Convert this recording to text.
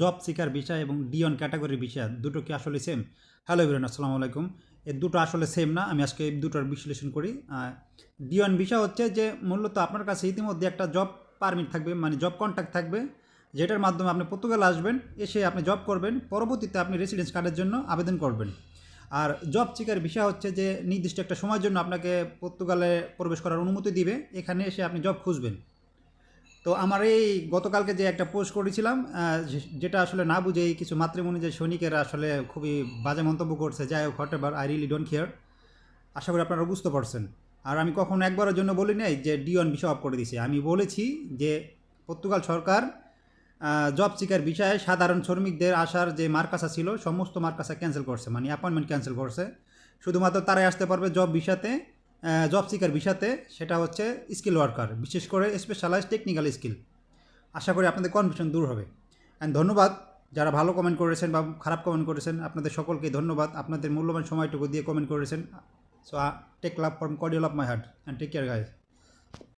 Job seeker বিষয় এবং Dion ক্যাটাগরির বিষয়, দুটো কি আসলে সেম হ্যালো ইবরান আসসালামু আলাইকুম। এই দুটো আসলে সেম না, আমি আজকে এই দুটোর বিশ্লেষণ করি। ডিওন বিষয় হচ্ছে যে, মূলত আপনার কাছে ইতিমধ্যে একটা জব পারমিট থাকবে মানে জব কন্ট্যাক্ট থাকবে, যেটার মাধ্যমে আপনি পর্তুগাল আসবেন, এসে আপনি জব করবেন, পরবর্তীতে আপনি রেসিডেন্স কার্ডের জন্য আবেদন করবেন। আর জব চিকার বিষয় হচ্ছে যে, নির্দিষ্ট একটা সময়ের জন্য আপনাকে পর্তুগালে প্রবেশ করার অনুমতি দিবে, এখানে এসে আপনি জব খুঁজবেন। তো আমার এই গতকালকে যে একটা পোস্ট করেছিলাম যেটা আসলে না বুঝেই কিছু মাতৃমণি যে সৈনিকেরা আসলে খুবই বাজে মন্তব্য করছে, যাই হোক whatever I really don't care আশা করি আপনারা বুঝতে পারছেন। আর আমি কখনো একবারের জন্য বলি নাই যে ডিওন বিষয় অফ করে দিছি আমি বলেছি যে পর্তুগাল সরকার জব সিকার বিষয়ে সাধারণ শ্রমিকদের আসার যে মার্কাসা ছিল, সমস্ত মার্কাসা ক্যান্সেল করছে মানে অ্যাপয়েন্টমেন্ট ক্যান্সেল করছে। শুধুমাত্র তারাই আসতে পারবে জব বিষাতে জব সিকার বিষাতে, সেটা হচ্ছে স্কিল ওয়ার্কার বিশেষ করে স্পেশালাইজ টেকনিক্যাল স্কিল আশা করি আপনাদের কনফিউশন দূর হবে। অ্যান্ড ধন্যবাদ, যারা ভালো কমেন্ট করেছেন বা খারাপ কমেন্ট করেছেন, আপনাদের সকলকে ধন্যবাদ। আপনাদের মূল্যবান সময়টুকু দিয়ে কমেন্ট করেছেন। So take love from কডিউল of my heart and take care guys